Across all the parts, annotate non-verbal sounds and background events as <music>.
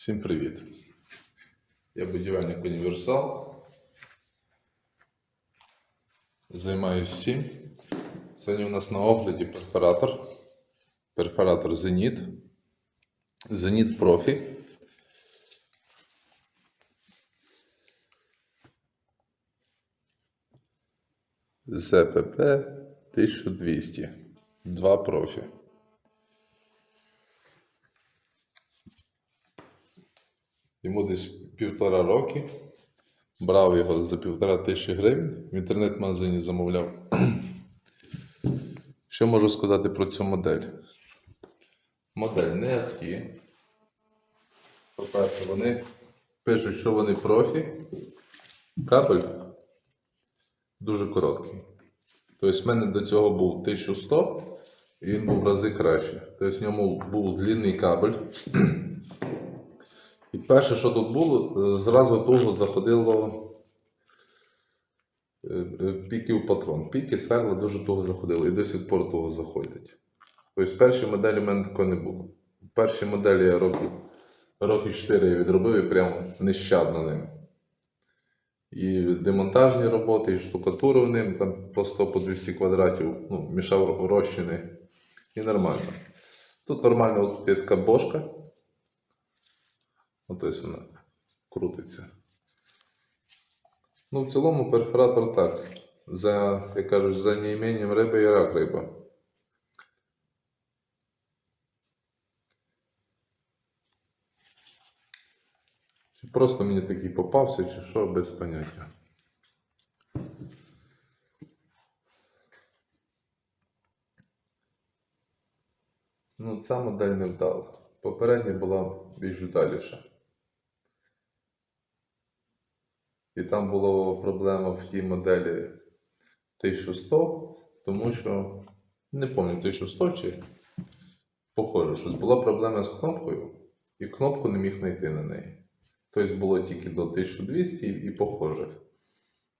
Всім привіт! Я будівельник Універсал. Займаюся всім. Сьогодні у нас на огляді перфоратор. Перфоратор Зеніт. Зеніт Профі. ЗПП 1200. Два профі. Йому десь півтора роки. Брав його за півтора тисячі гривень. В інтернет-магазині замовляв. <clears throat> Що можу сказати про цю модель? Модель не ахті. По-перше, вони пишуть, що вони профі. Кабель дуже короткий. Тобто, в мене до цього був 1100, і він був в рази краще. Тобто, в ньому був длинний кабель. <clears throat> Перше, що тут було, е, зразу туго заходило е, е, піки в патрон. Піки сверла дуже туго заходили і до сих пор туго заходять. Тобто, в першій моделі в мене такого не було. В першій моделі я роки, роки 4 я відробив і прямо нещадно ним. І демонтажні роботи, і штукатурив ним там по 100 по 200 квадратів, ну, мішав розчини. І нормально. Тут нормально от є така бошка. Ну, тобто вона крутиться. Ну, в цілому перфоратор так. За, як кажуть, за неіменням риби і рак риба. Чи просто мені такий попався, чи що, без поняття. Ну, ця модель не вдала. Попередня була більш вдаліша. І там була проблема в тій моделі 1100, тому що не пам'ятаю 1100 чи похоже, щось була проблема з кнопкою, і кнопку не міг знайти на неї. Тобто було тільки до 1200 і, похожих.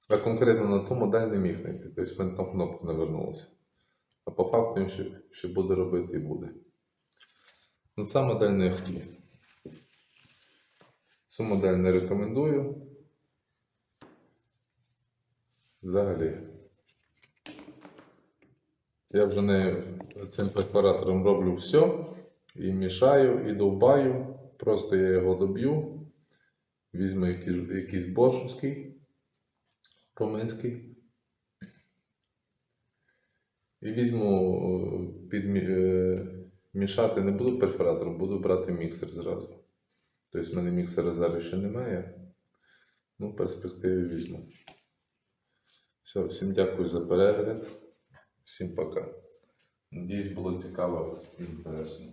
А конкретно на ту модель не міг знайти. Тобто в мене там кнопка не вернулася. А по факту він ще, ще буде робити і буде. Ну, ця модель не хотів. Цю модель не рекомендую. Взагалі. Я вже не цим перфоратором роблю все. І мішаю, і довбаю. Просто я його доб'ю. Візьму якийсь, якийсь бошовський, румунський. І візьму під е, мішати не буду перфоратором, буду брати міксер зразу. Тобто в мене міксера зараз ще немає. Ну, в перспективі візьму. Все, всім дякую за перегляд. Всім пока. Надіюсь, було цікаво і інтересно.